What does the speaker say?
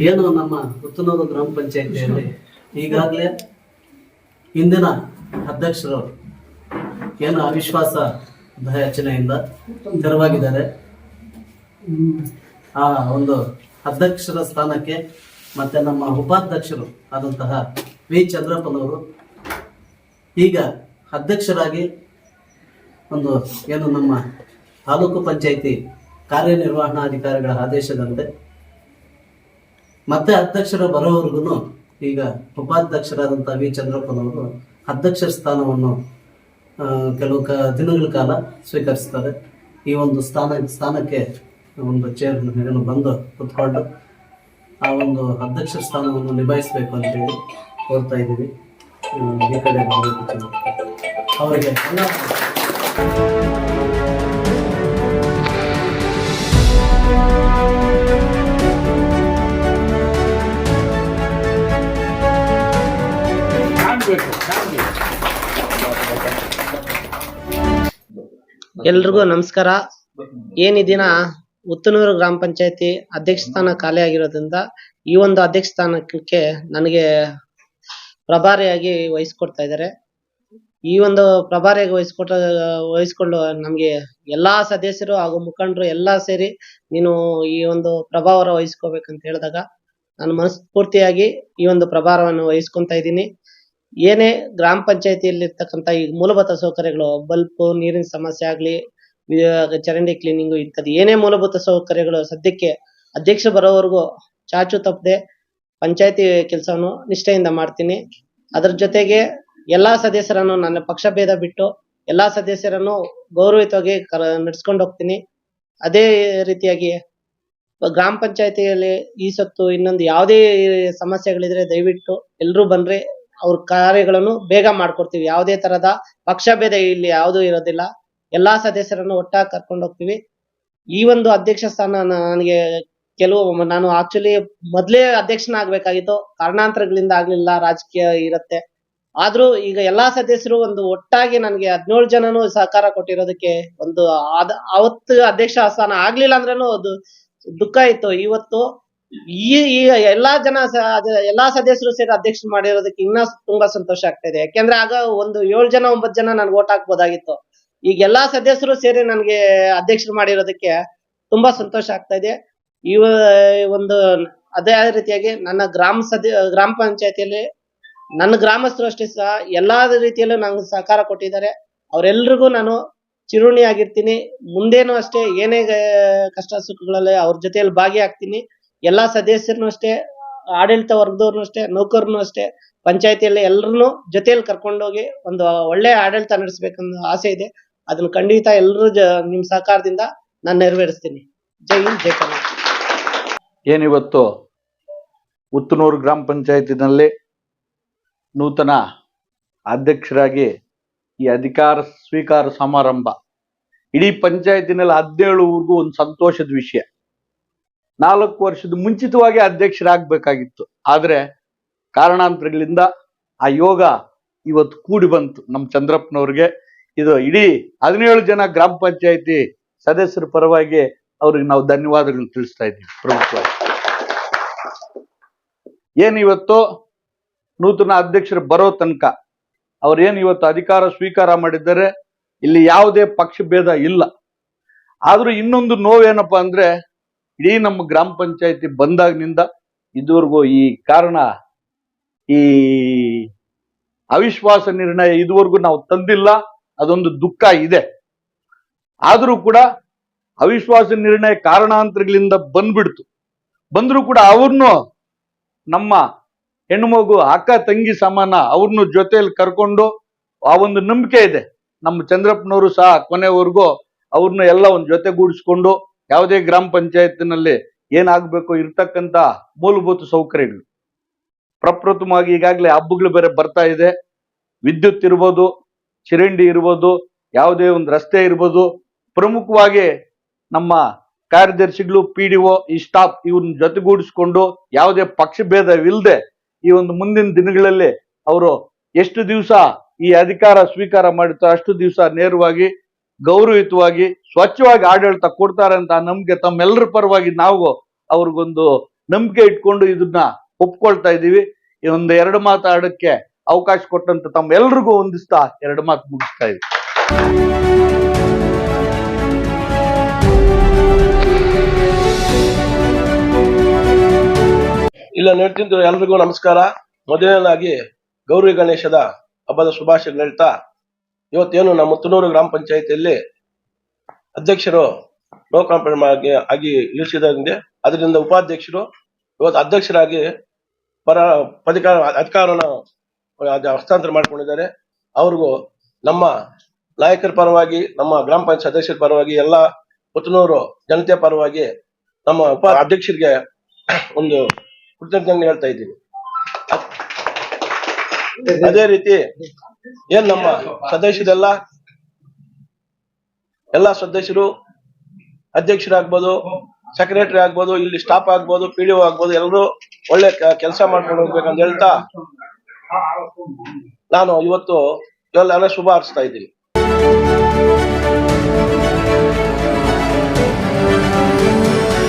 ಏನು ನಮ್ಮ ಹುತ್ತನೂರು ಗ್ರಾಮ ಪಂಚಾಯಿತಿಯಲ್ಲಿ ಈಗಾಗಲೇ ಇಂದಿನ ಅಧ್ಯಕ್ಷರು ಏನು ಅವಿಶ್ವಾಸ ಯಾಚನೆಯಿಂದ ತೆರವಾಗಿದ್ದಾರೆ. ಆ ಒಂದು ಅಧ್ಯಕ್ಷರ ಸ್ಥಾನಕ್ಕೆ ಮತ್ತೆ ನಮ್ಮ ಉಪಾಧ್ಯಕ್ಷರು ಆದಂತಹ ವಿ. ಚಂದ್ರಪ್ಪನವರು ಈಗ ಅಧ್ಯಕ್ಷರಾಗಿ ಒಂದು ಏನು ನಮ್ಮ ತಾಲೂಕು ಪಂಚಾಯಿತಿ ಕಾರ್ಯನಿರ್ವಹಣಾಧಿಕಾರಿಗಳ ಆದೇಶದಂತೆ ಮತ್ತೆ ಅಧ್ಯಕ್ಷರು ಬರೋವರೆಗೂ ಈಗ ಉಪಾಧ್ಯಕ್ಷರಾದಂಥ ವಿ. ಚಂದ್ರಪ್ಪನವರು ಅಧ್ಯಕ್ಷ ಸ್ಥಾನವನ್ನು ಕೆಲವು ಕ, ದಿನಗಳ ಕಾಲ ಸ್ವೀಕರಿಸ್ತಾರೆ. ಈ ಒಂದು ಸ್ಥಾನ, ಸ್ಥಾನಕ್ಕೆ ಒಂದು ಚೇರ್ ಏನು ಬಂದು ಕುತ್ಕೊಂಡು ಆ ಒಂದು ಅಧ್ಯಕ್ಷ ಸ್ಥಾನವನ್ನು ನಿಭಾಯಿಸಬೇಕು ಅಂತೇಳಿ ಕೋರ್ತಾ ಇದ್ದೀವಿ. ಈ ಕಡೆ. ಅವರಿಗೆ ಎಲ್ಲ ಎಲ್ರಿಗೂ ನಮಸ್ಕಾರ. ಏನ್ ಈ ದಿನ ಉತ್ತನೂರು ಗ್ರಾಮ ಪಂಚಾಯತಿ ಅಧ್ಯಕ್ಷ ಸ್ಥಾನ ಖಾಲಿ ಆಗಿರೋದ್ರಿಂದ ಈ ಒಂದು ಅಧ್ಯಕ್ಷ ಸ್ಥಾನಕ್ಕೆ ನನಗೆ ಪ್ರಭಾರಿಯಾಗಿ ವಹಿಸ್ಕೊಡ್ತಾ ಇದ್ದಾರೆ. ಈ ಒಂದು ಪ್ರಭಾರಿಯಾಗಿ ವಹಿಸ್ಕೊಟ್ಟ ವಹಿಸ್ಕೊಂಡು ನಮ್ಗೆ ಎಲ್ಲಾ ಸದಸ್ಯರು ಹಾಗೂ ಮುಖಂಡರು ಎಲ್ಲಾ ಸೇರಿ ನೀನು ಈ ಒಂದು ಪ್ರಭಾವರ ವಹಿಸ್ಕೋಬೇಕಂತ ಹೇಳಿದಾಗ ನಾನು ಮನಸ್ಫೂರ್ತಿಯಾಗಿ ಈ ಒಂದು ಪ್ರಭಾರವನ್ನು ವಹಿಸ್ಕೊಂತ ಇದ್ದೀನಿ. ಏನೇ ಗ್ರಾಮ ಪಂಚಾಯತಿಯಲ್ಲಿ ಇರತಕ್ಕಂತ ಈ ಮೂಲಭೂತ ಸೌಕರ್ಯಗಳು, ಬಲ್ಪ್, ನೀರಿನ ಸಮಸ್ಯೆ ಆಗ್ಲಿ ಚರಂಡಿ ಕ್ಲೀನಿಂಗ್ ಇಂಥದ್ದು ಏನೇ ಮೂಲಭೂತ ಸೌಕರ್ಯಗಳು ಸದ್ಯಕ್ಕೆ ಅಧ್ಯಕ್ಷ ಬರೋವರೆಗೂ ಚಾಚು ತಪ್ಪದೆ ಪಂಚಾಯತಿ ಕೆಲಸವನ್ನು ನಿಷ್ಠೆಯಿಂದ ಮಾಡ್ತೀನಿ. ಅದರ ಜೊತೆಗೆ ಎಲ್ಲಾ ಸದಸ್ಯರನ್ನು ನನ್ನ ಪಕ್ಷ ಭೇದ ಬಿಟ್ಟು ಎಲ್ಲಾ ಸದಸ್ಯರನ್ನು ಗೌರವಯುತವಾಗಿ ಕರ, ನಡ್ಸ್ಕೊಂಡು ಹೋಗ್ತೀನಿ. ಅದೇ ರೀತಿಯಾಗಿ ಗ್ರಾಮ ಪಂಚಾಯತಿಯಲ್ಲಿ ಈ ಸತ್ತು ಇನ್ನೊಂದು ಯಾವುದೇ ಸಮಸ್ಯೆಗಳಿದ್ರೆ ದಯವಿಟ್ಟು ಎಲ್ಲರೂ ಬಂದ್ರೆ ಅವ್ರ ಕಾರ್ಯಗಳನ್ನು ಬೇಗ ಮಾಡ್ಕೊಡ್ತೀವಿ. ಯಾವುದೇ ತರದ ಪಕ್ಷಭೇದ ಇಲ್ಲಿ ಯಾವುದು ಇರೋದಿಲ್ಲ. ಎಲ್ಲಾ ಸದಸ್ಯರನ್ನು ಒಟ್ಟಾಗಿ ಕರ್ಕೊಂಡು ಹೋಗ್ತೀವಿ. ಈ ಒಂದು ಅಧ್ಯಕ್ಷ ಸ್ಥಾನ ನನಗೆ ಕೆಲವು, ನಾನು ಆಕ್ಚುಲಿ ಮೊದ್ಲೇ ಅಧ್ಯಕ್ಷನಾಗ್ಬೇಕಾಗಿತ್ತು. ಕಾರಣಾಂತರಗಳಿಂದ ಆಗ್ಲಿಲ್ಲ, ರಾಜಕೀಯ ಇರುತ್ತೆ. ಆದ್ರೂ ಈಗ ಎಲ್ಲಾ ಸದಸ್ಯರು ಒಂದು ಒಟ್ಟಾಗಿ ನನಗೆ ಹದಿನೇಳು ಜನನು ಸಹಕಾರ ಕೊಟ್ಟಿರೋದಕ್ಕೆ ಒಂದು ಅವತ್ತು ಅಧ್ಯಕ್ಷ ಸ್ಥಾನ ಆಗ್ಲಿಲ್ಲ ಅಂದ್ರೂ ಅದು ದುಃಖ ಇತ್ತು. ಇವತ್ತು ಈ ಎಲ್ಲಾ ಜನ ಎಲ್ಲಾ ಸದಸ್ಯರು ಸೇರಿ ಅಧ್ಯಕ್ಷ ಮಾಡಿರೋದಕ್ಕೆ ಇನ್ನ ತುಂಬಾ ಸಂತೋಷ ಆಗ್ತಾ ಇದೆ ಯಾಕೆಂದ್ರೆ ಆಗ ಒಂದು ಏಳು ಜನ, ಒಂಬತ್ತು ಜನ ನನ್ಗೆ ಓಟ್ ಹಾಕ್ಬೋದಾಗಿತ್ತು. ಈಗ ಎಲ್ಲಾ ಸದಸ್ಯರು ಸೇರಿ ನನ್ಗೆ ಅಧ್ಯಕ್ಷರು ಮಾಡಿರೋದಕ್ಕೆ ತುಂಬಾ ಸಂತೋಷ ಆಗ್ತಾ ಇದೆ ಈ ಒಂದು ಅದೇ ರೀತಿಯಾಗಿ ನನ್ನ ಗ್ರಾಮ ಸದ, ಗ್ರಾಮ ಪಂಚಾಯತಿಯಲ್ಲಿ ನನ್ನ ಗ್ರಾಮಸ್ಥರು ಅಷ್ಟೇ ಸಹ ಎಲ್ಲಾ ರೀತಿಯಲ್ಲೂ ನಂಗೆ ಸಹಕಾರ ಕೊಟ್ಟಿದ್ದಾರೆ. ಅವರೆಲ್ರಿಗೂ ನಾನು ಚಿರುಣಿ ಆಗಿರ್ತೀನಿ ಮುಂದೇನು ಅಷ್ಟೇ ಏನೇ ಕಷ್ಟ ಸುಖಗಳಲ್ಲಿ ಅವ್ರ ಜೊತೆಯಲ್ಲಿ ಭಾಗಿಯಾಗ್ತೀನಿ. ಎಲ್ಲಾ ಸದಸ್ಯರನ್ನು ಅಷ್ಟೇ ಆಡಳಿತ ವರ್ಗದವ್ರನ್ನು ಅಷ್ಟೇ ನೌಕರನು ಅಷ್ಟೇ, ಪಂಚಾಯತಿಯಲ್ಲಿ ಎಲ್ಲರನ್ನೂ ಜೊತೆಯಲ್ಲಿ ಕರ್ಕೊಂಡೋಗಿ ಒಂದು ಒಳ್ಳೆ ಆಡಳಿತ ನಡೆಸಬೇಕನ್ನೋ ಆಸೆ ಇದೆ. ಅದನ್ನು ಖಂಡಿತ ಎಲ್ಲರೂ ಜ ನಿಮ್ ಸಹಕಾರದಿಂದ ನಾನು ನೆರವೇರಿಸ್ತೀನಿ. ಜೈ ಹಿಂದ್, ಜೈ ಕರ್ನಾಟಕ. ಏನಿವತ್ತು? ಉತ್ತನೂರು ಗ್ರಾಮ ಪಂಚಾಯತಿನಲ್ಲಿ ನೂತನ ಅಧ್ಯಕ್ಷರಾಗಿ ಈ ಅಧಿಕಾರ ಸ್ವೀಕಾರ ಸಮಾರಂಭ. ಇಡೀ ಪಂಚಾಯತಿನಲ್ಲಿ ಹದಿನೇಳು ಊರಿಗೂ ಒಂದು ಸಂತೋಷದ ವಿಷಯ. ನಾಲ್ಕು ವರ್ಷದ ಮುಂಚಿತವಾಗಿ ಅಧ್ಯಕ್ಷರಾಗಬೇಕಾಗಿತ್ತು. ಆದರೆ ಕಾರಣಾಂತರಗಳಿಂದ ಆ ಯೋಗ ಇವತ್ತು ಕೂಡಿ ಬಂತು ನಮ್ಮ ಚಂದ್ರಪ್ಪನವ್ರಿಗೆ. ಇದು ಇಡೀ ಹದಿನೇಳು ಜನ ಗ್ರಾಮ ಪಂಚಾಯತಿ ಸದಸ್ಯರ ಪರವಾಗಿ ಅವ್ರಿಗೆ ನಾವು ಧನ್ಯವಾದಗಳನ್ನ ತಿಳಿಸ್ತಾ ಇದ್ದೀವಿ ಪ್ರಮುಖವಾಗಿ. ಇವತ್ತು ನೂತನ ಅಧ್ಯಕ್ಷರು ಬರೋ ತನಕ ಅವ್ರೇನು ಇವತ್ತು ಅಧಿಕಾರ ಸ್ವೀಕಾರ ಮಾಡಿದ್ದಾರೆ, ಇಲ್ಲಿ ಯಾವುದೇ ಪಕ್ಷ ಭೇದ ಇಲ್ಲ. ಆದ್ರೂ ಇನ್ನೊಂದು ನೋವೇನಪ್ಪ ಅಂದ್ರೆ ಇಡೀ ನಮ್ಮ ಗ್ರಾಮ ಪಂಚಾಯತಿ ಬಂದಾಗಿನಿಂದ ಇದುವರೆಗೂ ಈ ಕಾರಣ, ಈ ಅವಿಶ್ವಾಸ ನಿರ್ಣಯ ಇದುವರೆಗೂ ನಾವು ತಂದಿಲ್ಲ, ಅದೊಂದು ದುಃಖ ಇದೆ. ಆದರೂ ಕೂಡ ಅವಿಶ್ವಾಸ ನಿರ್ಣಯ ಕಾರಣಾಂತರಗಳಿಂದ ಬಂದ್ಬಿಡ್ತು. ಬಂದರೂ ಕೂಡ ಅವ್ರನ್ನು ನಮ್ಮ ಹೆಣ್ಣು ಅಕ್ಕ, ತಂಗಿ ಸಮಾನ ಅವ್ರನ್ನು ಜೊತೆಯಲ್ಲಿ ಕರ್ಕೊಂಡು ಆ ಒಂದು ನಂಬಿಕೆ ಇದೆ. ನಮ್ಮ ಚಂದ್ರಪ್ಪನವರು ಸಹ ಕೊನೆವರೆಗೂ ಅವ್ರನ್ನ ಎಲ್ಲ ಒಂದು ಜೊತೆಗೂಡಿಸ್ಕೊಂಡು ಯಾವುದೇ ಗ್ರಾಮ ಪಂಚಾಯತ್ನಲ್ಲಿ ಏನಾಗಬೇಕು ಇರ್ತಕ್ಕಂತ ಮೂಲಭೂತ ಸೌಕರ್ಯಗಳು. ಪ್ರಪ್ರಥಮವಾಗಿ ಈಗಾಗಲೇ ಹಬ್ಬಗಳು ಬೇರೆ ಬರ್ತಾ ಇದೆ. ವಿದ್ಯುತ್ ಇರ್ಬೋದು ಚಿರಂಡಿ ಇರ್ಬೋದು, ಯಾವುದೇ ಒಂದು ರಸ್ತೆ ಇರ್ಬೋದು. ಪ್ರಮುಖವಾಗಿ ನಮ್ಮ ಕಾರ್ಯದರ್ಶಿಗಳು, ಪಿ ಡಿ ಒ, ಈ ಸ್ಟಾಫ್ ಇವ್ರನ್ನ ಜೊತೆಗೂಡಿಸ್ಕೊಂಡು ಯಾವುದೇ ಪಕ್ಷಭೇದವಿಲ್ಲದೆ ಈ ಒಂದು ಮುಂದಿನ ದಿನಗಳಲ್ಲಿ ಅವರು ಎಷ್ಟು ದಿವಸ ಈ ಅಧಿಕಾರ ಸ್ವೀಕಾರ ಮಾಡುತ್ತೋ ಅಷ್ಟು ದಿವಸ ನೇರವಾಗಿ ಗೌರವಯುತವಾಗಿ, ಸ್ವಚ್ಛವಾಗಿ ಆಡಳಿತ ಕೊಡ್ತಾರೆ ಅಂತ ನಮ್ಗೆ ತಮ್ಮೆಲ್ಲರ ಪರವಾಗಿ ನಾವು ಅವ್ರಿಗೊಂದು ನಂಬಿಕೆ ಇಟ್ಕೊಂಡು ಇದನ್ನ ಒಪ್ಕೊಳ್ತಾ ಇದೀವಿ. ಈ ಒಂದು ಎರಡು ಮಾತಾಡಕ್ಕೆ ಅವಕಾಶ ಕೊಟ್ಟಂತ ತಮ್ಮೆಲ್ರಿಗೂ ಒಂದಿಸ್ತಾ ಎರಡು ಮಾತು ಮುಗಿಸ್ತಾ ಇದ್ದೀವಿ ಇಲ್ಲ ಹೇಳ್ತಿದ್ದು ಎಲ್ರಿಗೂ ನಮಸ್ಕಾರ. ಮೊದಲನೇದಾಗಿ ಗೌರಿ ಗಣೇಶದ ಹಬ್ಬದ ಶುಭಾಶಯಗಳು ಹೇಳ್ತಾ ಇವತ್ತೇನು ನಮ್ಮ ಮುತ್ತನೂರು ಗ್ರಾಮ ಪಂಚಾಯತಿಯಲ್ಲಿ ಅಧ್ಯಕ್ಷರು ನೋ ಕಾಂಪ್ರಮೈಸ್ ಆಗಿ ಆಗಿ ಇಳಿಸಿದಂಗೆ ಅದರಿಂದ ಉಪಾಧ್ಯಕ್ಷರು ಇವತ್ತು ಅಧ್ಯಕ್ಷರಾಗಿ ಪರ ಪದಿಕಾರ ಅಧಿಕಾರನ ಹಸ್ತಾಂತರ ಮಾಡಿಕೊಂಡಿದ್ದಾರೆ. ಅವ್ರಿಗೂ ನಮ್ಮ ನಾಯಕರ ಪರವಾಗಿ, ನಮ್ಮ ಗ್ರಾಮ ಪಂಚಾಯತ್ ಅಧ್ಯಕ್ಷರ ಪರವಾಗಿ, ಎಲ್ಲ ಪುತ್ತನೂರು ಜನತೆ ಪರವಾಗಿ ನಮ್ಮ ಉಪ ಅಧ್ಯಕ್ಷರಿಗೆ ಒಂದು ಕೃತಜ್ಞತೆ ಹೇಳ್ತಾ ಇದ್ದೀನಿ. ಅದೇ ರೀತಿ ಏನ್ ನಮ್ಮ ಸದಸ್ಯರೆಲ್ಲ? ಎಲ್ಲ ಸದಸ್ಯರು ಅಧ್ಯಕ್ಷರಾಗ್ಬೋದು ಸೆಕ್ರೆಟರಿ ಆಗ್ಬೋದು, ಇಲ್ಲಿ ಸ್ಟಾಫ್ ಆಗ್ಬೋದು ಪಿ ಡಿ ಆಗ್ಬೋದು, ಎಲ್ಲರೂ ಒಳ್ಳೆ ಕೆಲಸ ಮಾಡ್ಕೊಂಡು ಹೋಗ್ಬೇಕಂತ ಹೇಳ್ತಾ ನಾನು ಇವತ್ತು ಎಲ್ಲ ಶುಭ ಹಾರಿಸ್ತಾ ಇದ್ದೀನಿ.